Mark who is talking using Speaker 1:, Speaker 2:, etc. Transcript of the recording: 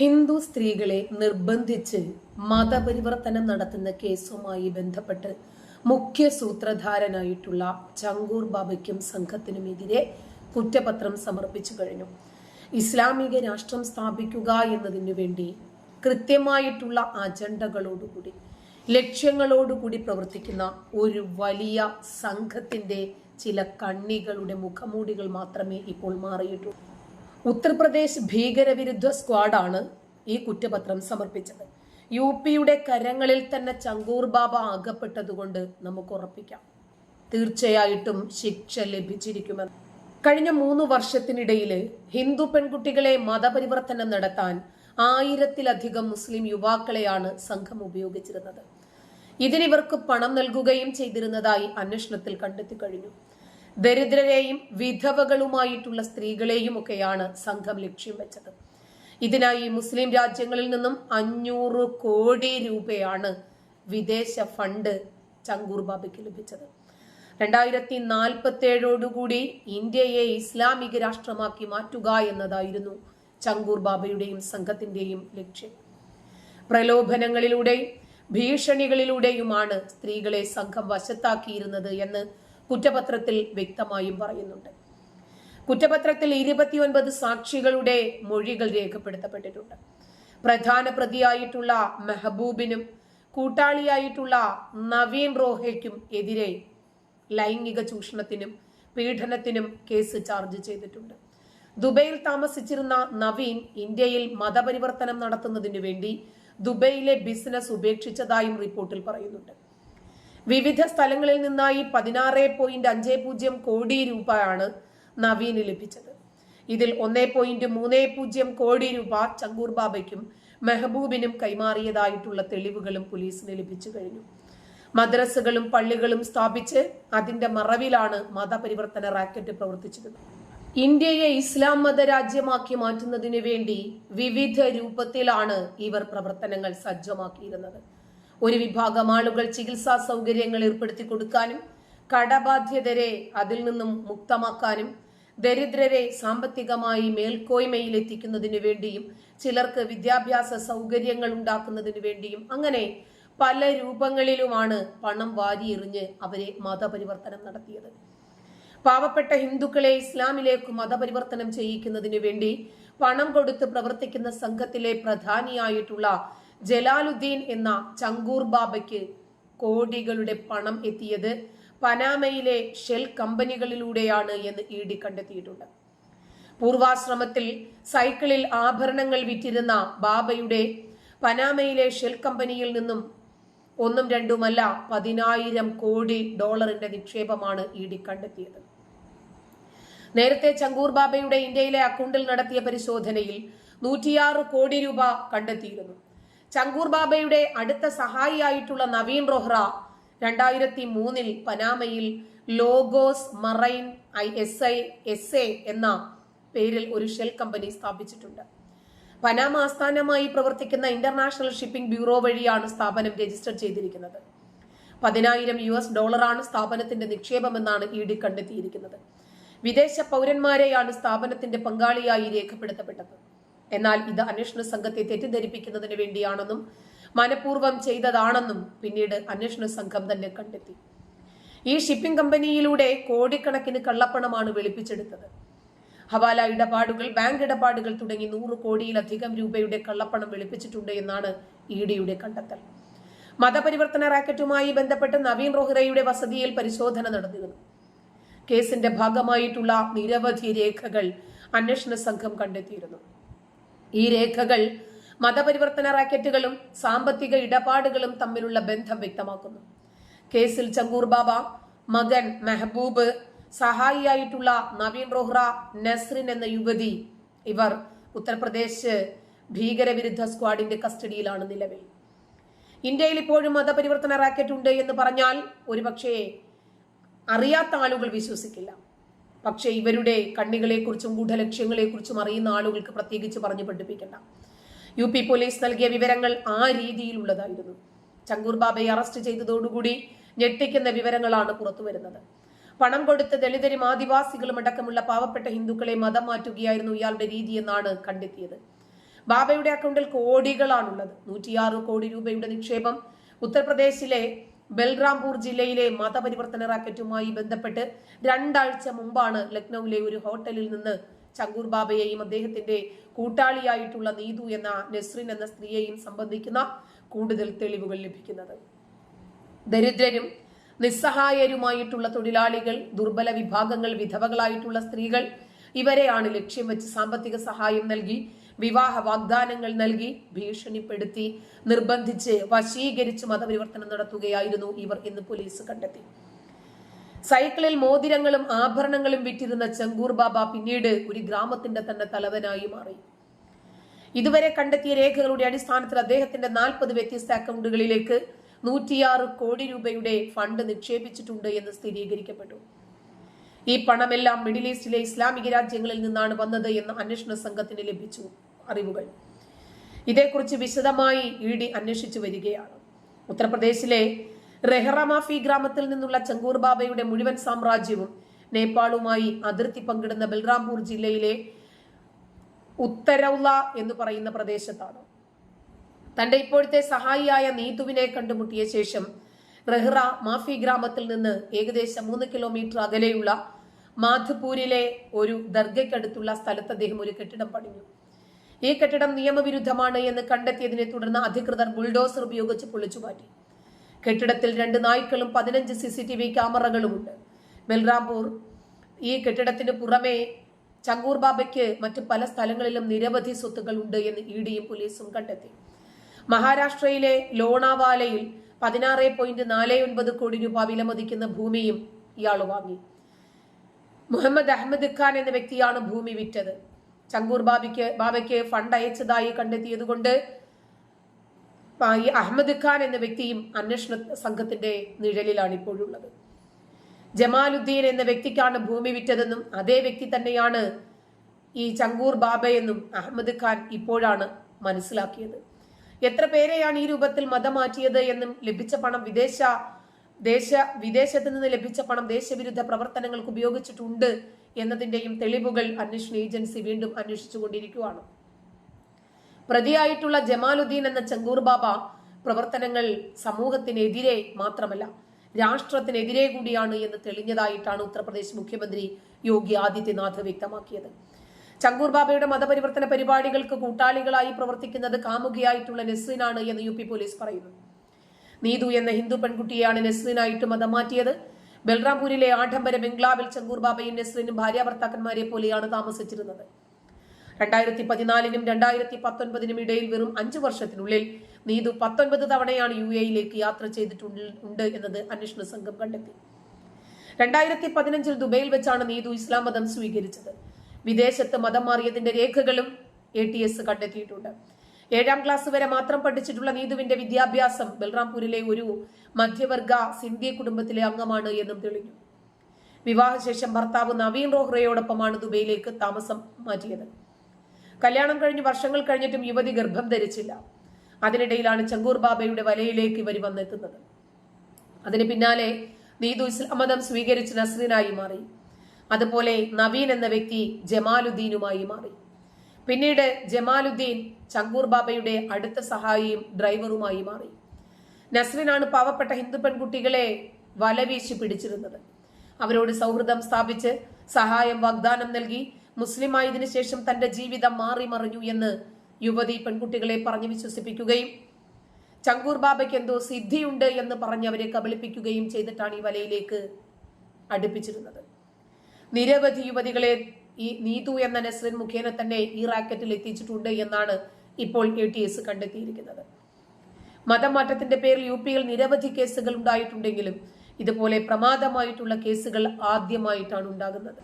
Speaker 1: ഹിന്ദു സ്ത്രീകളെ നിർബന്ധിച്ച് മതപരിവർത്തനം നടത്തുന്ന കേസുമായി ബന്ധപ്പെട്ട് മുഖ്യ സൂത്രധാരനായിട്ടുള്ള ചങ്കൂർ ബാബയ്ക്കും സംഘത്തിനുമെതിരെ കുറ്റപത്രം സമർപ്പിച്ചു കഴിഞ്ഞു. ഇസ്ലാമിക രാഷ്ട്രം സ്ഥാപിക്കുക എന്നതിനു വേണ്ടി കൃത്യമായിട്ടുള്ള അജണ്ടകളോടുകൂടി ലക്ഷ്യങ്ങളോടുകൂടി പ്രവർത്തിക്കുന്ന ഒരു വലിയ സംഘത്തിന്റെ ചില കണ്ണികളുടെ മുഖമൂടികൾ മാത്രമേ ഇപ്പോൾ മാറിയിട്ടുള്ളൂ. ഉത്തർപ്രദേശ് ഭീകരവിരുദ്ധ സ്ക്വാഡാണ് ഈ കുറ്റപത്രം സമർപ്പിച്ചത്. യു പിയുടെ കരങ്ങളിൽ തന്നെ ചങ്കൂർ ബാബ അകപ്പെട്ടതുകൊണ്ട് നമുക്ക് ഉറപ്പിക്കാം തീർച്ചയായിട്ടും ശിക്ഷ ലഭിച്ചിരിക്കുമെന്ന്. കഴിഞ്ഞ മൂന്ന് വർഷത്തിനിടയിൽ ഹിന്ദു പെൺകുട്ടികളെ മതപരിവർത്തനം നടത്താൻ ആയിരത്തിലധികം മുസ്ലിം യുവാക്കളെയാണ് സംഘം ഉപയോഗിച്ചിരുന്നത്. ഇതിനിവർക്ക് പണം നൽകുകയും ചെയ്തിരുന്നതായി അന്വേഷണത്തിൽ കണ്ടെത്തി കഴിഞ്ഞു. ദരിദ്രരെയും വിധവകളുമായിട്ടുള്ള സ്ത്രീകളെയും ഒക്കെയാണ് സംഘം ലക്ഷ്യം വെച്ചത്. ഇതിനായി മുസ്ലിം രാജ്യങ്ങളിൽ നിന്നും അഞ്ഞൂറ് കോടി രൂപയാണ് വിദേശ ഫണ്ട് ചങ്കൂർ ബാബയ്ക്ക് ലഭിച്ചത്. രണ്ടായിരത്തി നാൽപ്പത്തി ഏഴോടുകൂടി ഇന്ത്യയെ ഇസ്ലാമിക രാഷ്ട്രമാക്കി മാറ്റുക എന്നതായിരുന്നു ചങ്കൂർ ബാബയുടെയും സംഘത്തിന്റെയും ലക്ഷ്യം. പ്രലോഭനങ്ങളിലൂടെയും ഭീഷണികളിലൂടെയുമാണ് സ്ത്രീകളെ സംഘം വശത്താക്കിയിരുന്നത് എന്ന് കുറ്റപത്രത്തിൽ വ്യക്തമായും പറയുന്നുണ്ട്. കുറ്റപത്രത്തിൽ ഇരുപത്തിയൊൻപത് സാക്ഷികളുടെ മൊഴികൾ രേഖപ്പെടുത്തപ്പെട്ടിട്ടുണ്ട്. പ്രധാന പ്രതിയായിട്ടുള്ള മെഹബൂബിനും കൂട്ടാളിയായിട്ടുള്ള നവീൻ റോഹയ്ക്കും എതിരെ ലൈംഗിക ചൂഷണത്തിനും പീഡനത്തിനും കേസ് ചാർജ് ചെയ്തിട്ടുണ്ട്. ദുബൈയിൽ താമസിച്ചിരുന്ന നവീൻ ഇന്ത്യയിൽ മതപരിവർത്തനം നടത്തുന്നതിനു വേണ്ടി ദുബൈയിലെ ബിസിനസ് ഉപേക്ഷിച്ചതായും റിപ്പോർട്ടിൽ പറയുന്നുണ്ട്. വിവിധ സ്ഥലങ്ങളിൽ നിന്നായി പതിനാറ് പോയിന്റ് അഞ്ച് പൂജ്യം കോടി രൂപയാണ് നവീന് ലഭിച്ചത്. ഇതിൽ ഒന്നേ പോയിന്റ് മൂന്ന് പൂജ്യം കോടി രൂപ ചങ്കൂർ ബാബയ്ക്കും മെഹബൂബിനും കൈമാറിയതായിട്ടുള്ള തെളിവുകളും പോലീസിന് ലഭിച്ചു കഴിഞ്ഞു. മദ്രസകളും പള്ളികളും സ്ഥാപിച്ച് അതിന്റെ മറവിലാണ് മതപരിവർത്തന റാക്കറ്റ് പ്രവർത്തിച്ചിരുന്നത് ഇന്ത്യയെ ഇസ്ലാം മത രാജ്യമാക്കി മാറ്റുന്നതിന് വേണ്ടി വിവിധ രൂപത്തിലാണ് ഇവർ പ്രവർത്തനങ്ങൾ സജ്ജമാക്കിയിരുന്നത്. ഒരു വിഭാഗം ആളുകൾ ചികിത്സാ സൗകര്യങ്ങൾ ഏർപ്പെടുത്തി കൊടുക്കാനും കടബാധ്യതരെ അതിൽ നിന്നും മുക്തമാക്കാനും ദരിദ്രരെ സാമ്പത്തികമായി മേൽക്കോയ്മയിൽ എത്തിക്കുന്നതിനു വേണ്ടിയും ചിലർക്ക് വിദ്യാഭ്യാസ സൗകര്യങ്ങൾ ഉണ്ടാക്കുന്നതിനു വേണ്ടിയും അങ്ങനെ പല രൂപങ്ങളിലുമാണ് പണം വാരിയെറിഞ്ഞ് അവരെ മതപരിവർത്തനം നടത്തിയത്. പാവപ്പെട്ട ഹിന്ദുക്കളെ ഇസ്ലാമിലേക്ക് മതപരിവർത്തനം ചെയ്യിക്കുന്നതിനു വേണ്ടി പണം കൊടുത്ത് പ്രവർത്തിക്കുന്ന സംഘത്തിലെ പ്രധാനിയായിട്ടുള്ള ജലാലുദ്ദീൻ എന്ന ചങ്കൂർ ബാബയ്ക്ക് കോടികളുടെ പണം എത്തിയത് പനാമയിലെ ഷെൽ കമ്പനികളിലൂടെയാണ് എന്ന് ഇ ഡി കണ്ടെത്തിയിട്ടുണ്ട്. പൂർവാശ്രമത്തിൽ സൈക്കിളിൽ ആഭരണങ്ങൾ വിറ്റിരുന്ന ബാബയുടെ പനാമയിലെ ഷെൽ കമ്പനിയിൽ നിന്നും ഒന്നും രണ്ടുമല്ല പതിനായിരം കോടി ഡോളറിന്റെ നിക്ഷേപമാണ് ഇ ഡി കണ്ടെത്തിയത്. നേരത്തെ ചങ്കൂർ ബാബയുടെ ഇന്ത്യയിലെ അക്കൗണ്ടിൽ നടത്തിയ പരിശോധനയിൽ നൂറ്റിയാറ് കോടി രൂപ കണ്ടെത്തിയിരുന്നു. ചങ്കൂർ ബാബയുടെ അടുത്ത സഹായിയായിട്ടുള്ള നവീൻ റോഹ്റ രണ്ടായിരത്തി മൂന്നിൽ പനാമയിൽ Logos Marine I S I S A എന്ന പേരിൽ ഒരു ഷെൽ കമ്പനി സ്ഥാപിച്ചിട്ടുണ്ട്. പനാമ ആസ്ഥാനമായി പ്രവർത്തിക്കുന്ന ഇന്റർനാഷണൽ ഷിപ്പിംഗ് ബ്യൂറോ വഴിയാണ് സ്ഥാപനം രജിസ്റ്റർ ചെയ്തിരിക്കുന്നത്. പതിനായിരം യു എസ് ഡോളറാണ് സ്ഥാപനത്തിന്റെ നിക്ഷേപമെന്നാണ് ഇ ഡി കണ്ടെത്തിയിരിക്കുന്നത്. വിദേശ പൗരന്മാരെയാണ് സ്ഥാപനത്തിന്റെ പങ്കാളിയായി രേഖപ്പെടുത്തപ്പെട്ടത്. എന്നാൽ ഇത് അന്വേഷണ സംഘത്തെ തെറ്റിദ്ധരിപ്പിക്കുന്നതിന് വേണ്ടിയാണെന്നും മനഃപൂർവം ചെയ്തതാണെന്നും പിന്നീട് അന്വേഷണ സംഘം തന്നെ കണ്ടെത്തി. ഈ ഷിപ്പിംഗ് കമ്പനിയിലൂടെ കോടിക്കണക്കിന് കള്ളപ്പണമാണ് വെളുപ്പിച്ചെടുത്തത്. ഹവാല ഇടപാടുകൾ ബാങ്ക് ഇടപാടുകൾ തുടങ്ങി നൂറ് കോടിയിലധികം രൂപയുടെ കള്ളപ്പണം വെളുപ്പിച്ചിട്ടുണ്ട് എന്നാണ് ഇ ഡിയുടെ കണ്ടെത്തൽ. മതപരിവർത്തന റാക്കറ്റുമായി ബന്ധപ്പെട്ട് നവീൻ റോഹ്റയുടെ വസതിയിൽ പരിശോധന നടന്നിരുന്നു. കേസിന്റെ ഭാഗമായിട്ടുള്ള നിരവധി രേഖകൾ അന്വേഷണ സംഘം കണ്ടെത്തിയിരുന്നു. ഈ രേഖകൾ മതപരിവർത്തന റാക്കറ്റുകളും സാമ്പത്തിക ഇടപാടുകളും തമ്മിലുള്ള ബന്ധം വ്യക്തമാക്കുന്നു. കേസിൽ ചങ്കൂർ ബാബ മകൻ മെഹബൂബ് സഹായിയായിട്ടുള്ള നവീൻ റോഹ്റ നസ്രിൻ എന്ന യുവതി ഇവർ ഉത്തർപ്രദേശ് ഭീകരവിരുദ്ധ സ്ക്വാഡിന്റെ കസ്റ്റഡിയിലാണ് നിലവിൽ. ഇന്ത്യയിൽ ഇപ്പോഴും മതപരിവർത്തന റാക്കറ്റ് ഉണ്ട് എന്ന് പറഞ്ഞാൽ ഒരുപക്ഷേ അറിയാത്ത ആളുകൾ വിശ്വസിക്കില്ല. പക്ഷേ ഇവരുടെ കണ്ണികളെക്കുറിച്ചും ഗൂഢലക്ഷ്യങ്ങളെക്കുറിച്ചും അറിയുന്ന ആളുകൾക്ക് പ്രത്യേകിച്ച് പറഞ്ഞു പഠിപ്പിക്കണ്ട. യു പി പോലീസ് നൽകിയ വിവരങ്ങൾ ആ രീതിയിലുള്ളതായിരുന്നു. ചങ്കൂർ ബാബയെ അറസ്റ്റ് ചെയ്തതോടുകൂടി ഞെട്ടിക്കുന്ന വിവരങ്ങളാണ് പുറത്തു വരുന്നത്. പണം കൊടുത്ത് ദളിതരും ആദിവാസികളും അടക്കമുള്ള പാവപ്പെട്ട ഹിന്ദുക്കളെ മതം മാറ്റുകയായിരുന്നു ഇയാളുടെ രീതി എന്നാണ് കണ്ടെത്തിയത്. ബാബയുടെ അക്കൗണ്ടിൽ കോടികളാണുള്ളത്. നൂറ്റിയാറ് കോടി രൂപയുടെ നിക്ഷേപം ഉത്തർപ്രദേശിലെ ബൽറാംപൂർ ജില്ലയിലെ മതപരിവർത്തന റാക്കറ്റുമായി ബന്ധപ്പെട്ട് രണ്ടാഴ്ച മുമ്പാണ് ലക്നൌവിലെ ഒരു ഹോട്ടലിൽ നിന്ന് ചങ്കൂർ ബാബയെയും അദ്ദേഹത്തിന്റെ കൂട്ടാളിയായിട്ടുള്ള നീതു എന്ന നസ്രിൻ എന്ന സ്ത്രീയെയും സംബന്ധിക്കുന്ന കൂടുതൽ തെളിവുകൾ ലഭിക്കുന്നത്. ദരിദ്രരും നിസ്സഹായരുമായിട്ടുള്ള തൊഴിലാളികൾ ദുർബല വിഭാഗങ്ങൾ വിധവകളായിട്ടുള്ള സ്ത്രീകൾ ഇവരെയാണ് ലക്ഷ്യം വെച്ച് സാമ്പത്തിക സഹായം നൽകി വിവാഹ വാഗ്ദാനങ്ങൾ നൽകി ഭീഷണിപ്പെടുത്തി നിർബന്ധിച്ച് വശീകരിച്ച് മതപരിവർത്തനം നടത്തുകയായിരുന്നു ഇവർ എന്ന് പോലീസ് കണ്ടെത്തി. സൈക്കിളിൽ മോതിരങ്ങളും ആഭരണങ്ങളും വിറ്റിരുന്ന ചെങ്കൂർ ബാബ പിന്നീട് ഒരു ഗ്രാമത്തിന്റെ തന്നെ തലവനായി മാറി. ഇതുവരെ കണ്ടെത്തിയ രേഖകളുടെ അടിസ്ഥാനത്തിൽ അദ്ദേഹത്തിന്റെ നാൽപ്പത് വ്യത്യസ്ത അക്കൗണ്ടുകളിലേക്ക് നൂറ്റിയാറ് കോടി രൂപയുടെ ഫണ്ട് നിക്ഷേപിച്ചിട്ടുണ്ട് എന്ന് സ്ഥിരീകരിക്കപ്പെട്ടു. ഈ പണമെല്ലാം മിഡിൽ ഈസ്റ്റിലെ ഇസ്ലാമിക രാജ്യങ്ങളിൽ നിന്നാണ് വന്നത് എന്ന് അന്വേഷണ സംഘത്തിന് ലഭിച്ചു. അറിവുകൾ. ഇതേക്കുറിച്ച് വിശദമായി ഇ ഡി അന്വേഷിച്ചു വരികയാണ്. ഉത്തർപ്രദേശിലെ റെഹറമാഫി ഗ്രാമത്തിൽ നിന്നുള്ള ചങ്കൂർ ബാബയുടെ മുഴുവൻ സാമ്രാജ്യവും നേപ്പാളുമായി അതിർത്തി പങ്കിടുന്ന ബൽറാംപൂർ ജില്ലയിലെ ഉത്തരൗല എന്ന് പറയുന്ന പ്രദേശത്താണ്. തന്റെ ഇപ്പോഴത്തെ സഹായിയായ നീതുവിനെ കണ്ടുമുട്ടിയ ശേഷം റെഹ്റ മാഫി ഗ്രാമത്തിൽ നിന്ന് ഏകദേശം മൂന്ന് കിലോമീറ്റർ അകലെയുള്ള മാധുപൂരിലെ ഒരു ദർഗയ്ക്കടുത്തുള്ള സ്ഥലത്ത് അദ്ദേഹം ഒരു കെട്ടിടം പണിഞ്ഞു. ഈ കെട്ടിടം നിയമവിരുദ്ധമാണ് എന്ന് കണ്ടെത്തിയതിനെ തുടർന്ന് അധികൃതർ ബുൾഡോസർ ഉപയോഗിച്ച് പൊളിച്ചുമാറ്റി കെട്ടിടത്തിൽ രണ്ട് നായ്ക്കളും പതിനഞ്ച് സി സി ടി വി ക്യാമറകളുമുണ്ട്. ബൽറാംപൂർ ഈ കെട്ടിടത്തിന് പുറമെ ചങ്കൂർ ബാബയ്ക്ക് മറ്റ് പല സ്ഥലങ്ങളിലും നിരവധി സ്വത്തുക്കൾ ഉണ്ട് എന്ന് ഇ ഡിയും പോലീസും കണ്ടെത്തി. മഹാരാഷ്ട്രയിലെ ലോണാവാലയിൽ പതിനാറ് പോയിന്റ് നാല് ഒൻപത് കോടി രൂപ വിലമതിക്കുന്ന ഭൂമിയും ഇയാൾ വാങ്ങി. മുഹമ്മദ് അഹമ്മദ് ഖാൻ എന്ന വ്യക്തിയാണ് ഭൂമി വിറ്റത്. ചങ്കൂർ ബാബിക്ക് ബാബയ്ക്ക് ഫണ്ട് അയച്ചതായി കണ്ടെത്തിയതുകൊണ്ട് ഈ അഹമ്മദ് ഖാൻ എന്ന വ്യക്തിയും അന്വേഷണ സംഘത്തിന്റെ നിഴലിലാണ് ഇപ്പോഴുള്ളത്. ജമാലുദ്ദീൻ എന്ന വ്യക്തിക്കാണ് ഭൂമി വിറ്റതെന്നും അതേ വ്യക്തി തന്നെയാണ് ഈ ചങ്കൂർ ബാബ എന്നും അഹമ്മദ് ഖാൻ ഇപ്പോഴാണ് മനസ്സിലാക്കിയത്. എത്ര പേരെയാണ് ഈ രൂപത്തിൽ മതം മാറ്റിയത് എന്നും ലഭിച്ച പണം വിദേശ ദേശ വിദേശത്ത് നിന്ന് ലഭിച്ച പണം ദേശവിരുദ്ധ പ്രവർത്തനങ്ങൾക്ക് ഉപയോഗിച്ചിട്ടുണ്ട് എന്നതിന്റെയും തെളിവുകൾ അന്വേഷണ ഏജൻസി വീണ്ടും അന്വേഷിച്ചുകൊണ്ടിരിക്കുകയാണ്. പ്രതിയായിട്ടുള്ള ജമാലുദ്ദീൻ എന്ന ചങ്കൂർ ബാബ പ്രവർത്തനങ്ങൾ സമൂഹത്തിനെതിരെ മാത്രമല്ല രാഷ്ട്രത്തിനെതിരെ കൂടിയാണ് എന്ന് തെളിഞ്ഞതായിട്ടാണ് ഉത്തർപ്രദേശ് മുഖ്യമന്ത്രി യോഗി ആദിത്യനാഥ് വ്യക്തമാക്കിയത്. ചങ്കൂർ ബാബയുടെ മതപരിവർത്തന പരിപാടികൾക്ക് കൂട്ടാളികളായി പ്രവർത്തിക്കുന്നത് കാമുകിയായിട്ടുള്ള നെസ്രിനാണ് എന്ന് യു പി പോലീസ് പറയുന്നു. നീതു എന്ന ഹിന്ദു പെൺകുട്ടിയെയാണ് നെസ്രിനായിട്ട് മതം മാറ്റിയത്. ബൽറാംപൂരിലെ ആഡംബര ബംഗ്ലാവിൽ ചങ്കൂർ ബാബയും നസ്രിനും ഭാര്യ ഭർത്താക്കന്മാരെ പോലെയാണ് താമസിച്ചിരുന്നത്. രണ്ടായിരത്തി പതിനാലിനും രണ്ടായിരത്തി പത്തൊൻപതിനും ഇടയിൽ വെറും അഞ്ചു വർഷത്തിനുള്ളിൽ നീതു പത്തൊൻപത് തവണയാണ് യു എയിലേക്ക് യാത്ര ചെയ്തിട്ടുണ്ട് എന്നത് അന്വേഷണ സംഘം കണ്ടെത്തി. രണ്ടായിരത്തി പതിനഞ്ചിൽ ദുബൈയിൽ വെച്ചാണ് നീതു ഇസ്ലാം മതം സ്വീകരിച്ചത്. വിദേശത്ത് മതം മാറിയതിന്റെ രേഖകളും എ കണ്ടെത്തിയിട്ടുണ്ട്. ഏഴാം ക്ലാസ് വരെ മാത്രം പഠിച്ചിട്ടുള്ള നീതുവിന്റെ വിദ്യാഭ്യാസം ബൽറാംപൂരിലെ ഒരു മധ്യവർഗ സിന്ധ്യ കുടുംബത്തിലെ അംഗമാണ് എന്നും തെളിഞ്ഞു. വിവാഹശേഷം ഭർത്താവ് നവീൻ റോഹ്റയോടൊപ്പമാണ് ദുബൈയിലേക്ക് താമസം മാറ്റിയത്. കല്യാണം കഴിഞ്ഞ് വർഷങ്ങൾ കഴിഞ്ഞിട്ടും യുവതി ഗർഭം ധരിച്ചില്ല. അതിനിടയിലാണ് ചങ്കൂർ ബാബയുടെ വലയിലേക്ക് ഇവർ വന്നെത്തുന്നത്. അതിന് പിന്നാലെ നീതു ഇസ്ലാം മതം സ്വീകരിച്ച് നസ്രീനായി മാറി. അതുപോലെ നവീൻ എന്ന വ്യക്തി ജമാലുദ്ദീനുമായി മാറി. പിന്നീട് ജമാലുദ്ദീൻ ചങ്കൂർ ബാബയുടെ അടുത്ത സഹായിയും ഡ്രൈവറുമായി മാറി. നസ്രിനാണ് പാവപ്പെട്ട ഹിന്ദു പെൺകുട്ടികളെ വലവീശി പിടിച്ചിരുന്നത്. അവരോട് സൗഹൃദം സ്ഥാപിച്ച് സഹായം വാഗ്ദാനം നൽകി മുസ്ലിം ആയതിനു ശേഷം തന്റെ ജീവിതം മാറി മറിഞ്ഞു എന്ന് യുവതി പെൺകുട്ടികളെ പറഞ്ഞു വിശ്വസിപ്പിക്കുകയും ചങ്കൂർ ബാബയ്ക്ക് എന്തോ സിദ്ധിയുണ്ട് എന്ന് പറഞ്ഞ് അവരെ കബളിപ്പിക്കുകയും ചെയ്തിട്ടാണ് ഈ വലയിലേക്ക് അടുപ്പിച്ചിരുന്നത്. നിരവധി യുവതികളെ ഈ നീതു എന്ന നസ്രിൻ മുഖേന തന്നെ ഈ റാക്കറ്റിൽ എത്തിച്ചിട്ടുണ്ട് എന്നാണ് ഇപ്പോൾ എ ടി എസ് കണ്ടെത്തിയിരിക്കുന്നത്. മതമാറ്റത്തിന്റെ പേരിൽ യു പിയിൽ നിരവധി കേസുകൾ ഉണ്ടായിട്ടുണ്ടെങ്കിലും ഇതുപോലെ പ്രമാദമായിട്ടുള്ള കേസുകൾ ആദ്യമായിട്ടാണ് ഉണ്ടാകുന്നത്.